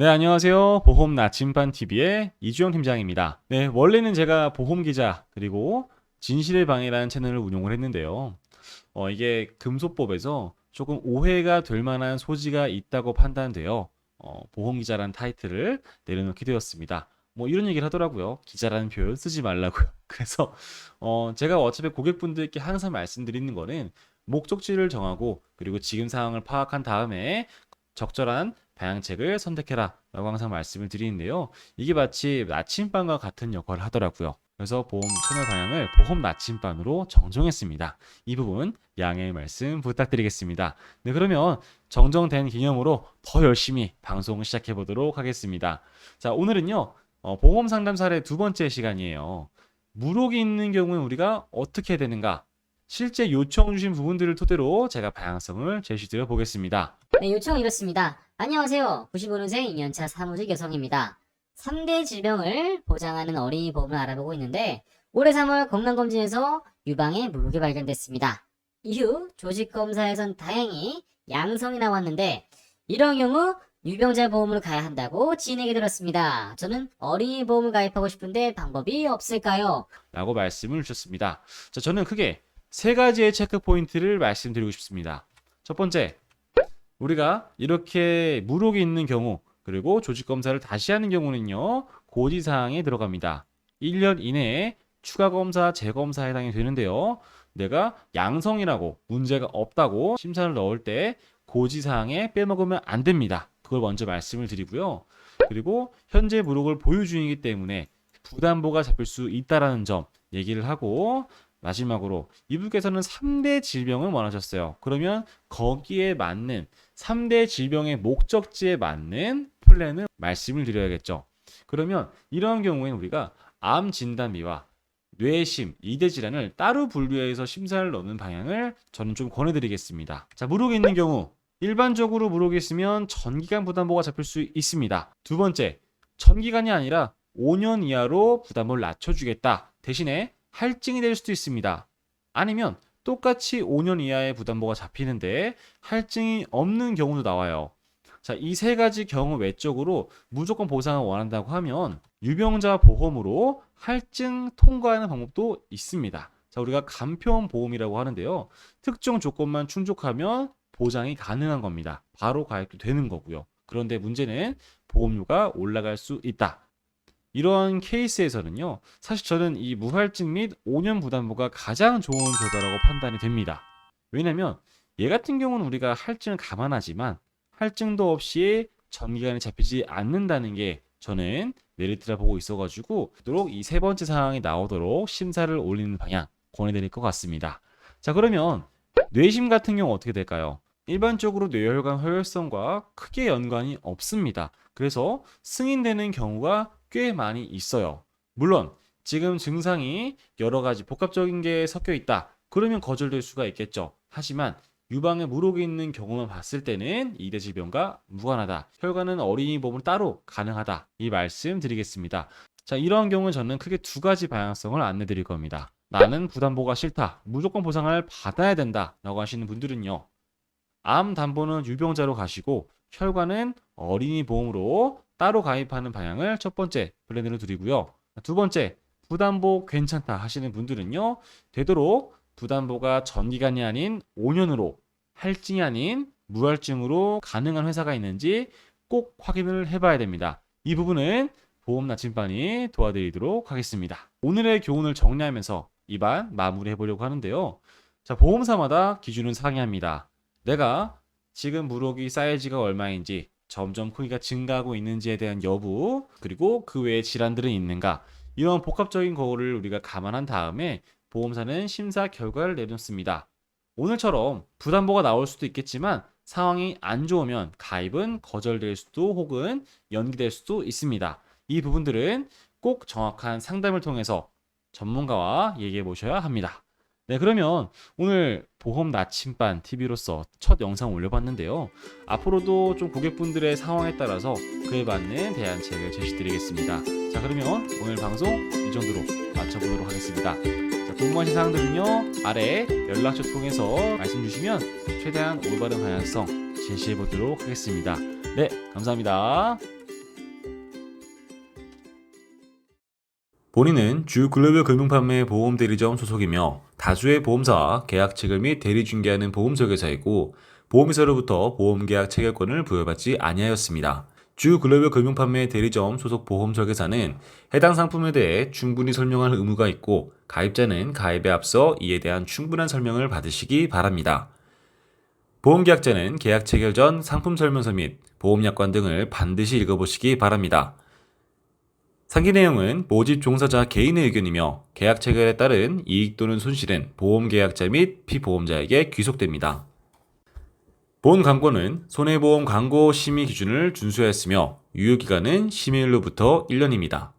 네, 안녕하세요. 보험 나침반 TV의 이주영 팀장입니다. 네, 원래는 제가 보험 기자 그리고 진실의 방이라는 채널을 운영을 했는데요. 어, 이게 금소법에서 조금 오해가 될 만한 소지가 있다고 판단되어 어, 보험 기자라는 타이틀을 내려놓게 되었습니다. 뭐 이런 얘기를 하더라고요. 기자라는 표현 쓰지 말라고요. 그래서 어, 제가 어차피 고객분들께 항상 말씀드리는 거는 목적지를 정하고 그리고 지금 상황을 파악한 다음에 적절한 방향책을 선택해라 라고 항상 말씀을 드리는데요. 이게 마치 나침반과 같은 역할을 하더라고요. 그래서 보험 채널 방향을 보험 나침반으로 정정했습니다. 이 부분 양해의 말씀 부탁드리겠습니다. 네, 그러면 정정된 기념으로 더 열심히 방송을 시작해 보도록 하겠습니다. 자, 오늘은요, 어, 보험 상담 사례 두 번째 시간이에요. 무록이 있는 경우에 우리가 어떻게 되는가? 실제 요청 주신 부분들을 토대로 제가 방향성을 제시드려 보겠습니다. 네, 요청은 이렇습니다. 안녕하세요. 95년생 2년차 사무직 여성입니다. 3대 질병을 보장하는 어린이 보험을 알아보고 있는데 올해 3월 건강검진에서 유방에 물혹이 발견됐습니다. 이후 조직검사에선 다행히 양성이 나왔는데 이런 경우 유병자 보험을 가야 한다고 진행이 들었습니다. 저는 어린이 보험을 가입하고 싶은데 방법이 없을까요? 라고 말씀을 주셨습니다. 자, 저는 크게 세 가지의 체크 포인트를 말씀드리고 싶습니다. 첫 번째, 우리가 이렇게 무록이 있는 경우, 그리고 조직 검사를 다시 하는 경우는요, 고지 사항에 들어갑니다. 1년 이내에 추가 검사, 재검사 해당이 되는데요. 내가 양성이라고 문제가 없다고 심사를 넣을 때 고지 사항에 빼먹으면 안 됩니다. 그걸 먼저 말씀을 드리고요. 그리고 현재 무록을 보유 중이기 때문에 부담보가 잡힐 수 있다라는 점 얘기를 하고 마지막으로 이분께서는 3대 질병을 원하셨어요. 그러면 거기에 맞는 3대 질병의 목적지에 맞는 플랜을 말씀을 드려야겠죠. 그러면 이런 경우에는 우리가 암 진단비와 뇌심, 이대 질환을 따로 분류해서 심사를 넣는 방향을 저는 좀 권해드리겠습니다. 자, 무록이 있는 경우 일반적으로 무록이 있으면 전기간 부담보가 잡힐 수 있습니다. 두 번째, 전기간이 아니라 5년 이하로 부담을 낮춰주겠다. 대신에 할증이 될 수도 있습니다. 아니면 똑같이 5년 이하의 부담보가 잡히는데 할증이 없는 경우도 나와요. 자, 이 세 가지 경우 외적으로 무조건 보상을 원한다고 하면 유병자 보험으로 할증 통과하는 방법도 있습니다. 자, 우리가 간편 보험이라고 하는데요. 특정 조건만 충족하면 보장이 가능한 겁니다. 바로 가입도 되는 거고요. 그런데 문제는 보험료가 올라갈 수 있다. 이런 케이스에서는요, 사실 저는 이 무할증 및 5년 부담보가 가장 좋은 결과라고 판단이 됩니다. 왜냐면 얘 같은 경우는 우리가 할증을 감안하지만 할증도 없이 전기간이 잡히지 않는다는 게 저는 메리트라 보고 있어가지고 도록 이 세 번째 상황이 나오도록 심사를 올리는 방향 권해드릴 것 같습니다. 자 그러면 뇌심 같은 경우 어떻게 될까요? 일반적으로 뇌혈관 허혈성과 크게 연관이 없습니다. 그래서 승인되는 경우가 꽤 많이 있어요. 물론 지금 증상이 여러 가지 복합적인 게 섞여 있다. 그러면 거절될 수가 있겠죠. 하지만 유방에 무록이 있는 경우만 봤을 때는 이대 질병과 무관하다. 혈관은 어린이 보험을 따로 가능하다. 이 말씀 드리겠습니다. 자, 이러한 경우는 저는 크게 두 가지 방향성을 안내 드릴 겁니다. 나는 부담보가 싫다. 무조건 보상을 받아야 된다. 라고 하시는 분들은요. 암 담보는 유병자로 가시고 혈관은 어린이 보험으로 따로 가입하는 방향을 첫 번째 플랜으로 드리고요. 두 번째, 부담보 괜찮다 하시는 분들은요. 되도록 부담보가 전기간이 아닌 5년으로 할증이 아닌 무할증으로 가능한 회사가 있는지 꼭 확인을 해봐야 됩니다. 이 부분은 보험 나침반이 도와드리도록 하겠습니다. 오늘의 교훈을 정리하면서 이반 마무리해 보려고 하는데요. 자, 보험사마다 기준은 상이합니다. 내가 지금 무록이 사이즈가 얼마인지 점점 크기가 증가하고 있는지에 대한 여부 그리고 그 외에 질환들은 있는가 이런 복합적인 거를 우리가 감안한 다음에 보험사는 심사 결과를 내놓습니다. 오늘처럼 부담보가 나올 수도 있겠지만 상황이 안 좋으면 가입은 거절될 수도 혹은 연기될 수도 있습니다. 이 부분들은 꼭 정확한 상담을 통해서 전문가와 얘기해 보셔야 합니다. 네, 그러면 오늘 보험 나침반 TV로서 첫 영상 올려봤는데요. 앞으로도 좀 고객분들의 상황에 따라서 그에 맞는 대안책을 제시드리겠습니다. 자, 그러면 오늘 방송 이 정도로 마쳐보도록 하겠습니다. 자, 궁금하신 사항들은요, 아래 연락처 통해서 말씀 주시면 최대한 올바른 방향성 제시해보도록 하겠습니다. 네, 감사합니다. 본인은 주 글로벌 금융판매 보험 대리점 소속이며 다수의 보험사와 계약 체결 및 대리 중개하는 보험 설계사이고 보험회사로부터 보험 계약 체결권을 부여받지 아니하였습니다. 주 글로벌 금융판매 대리점 소속 보험 설계사는 해당 상품에 대해 충분히 설명할 의무가 있고 가입자는 가입에 앞서 이에 대한 충분한 설명을 받으시기 바랍니다. 보험계약자는 계약 체결 전 상품 설명서 및 보험약관 등을 반드시 읽어보시기 바랍니다. 상기 내용은 모집 종사자 개인의 의견이며 계약 체결에 따른 이익 또는 손실은 보험 계약자 및 피보험자에게 귀속됩니다. 본 광고는 손해보험 광고 심의 기준을 준수하였으며 유효기간은 심의일로부터 1년입니다.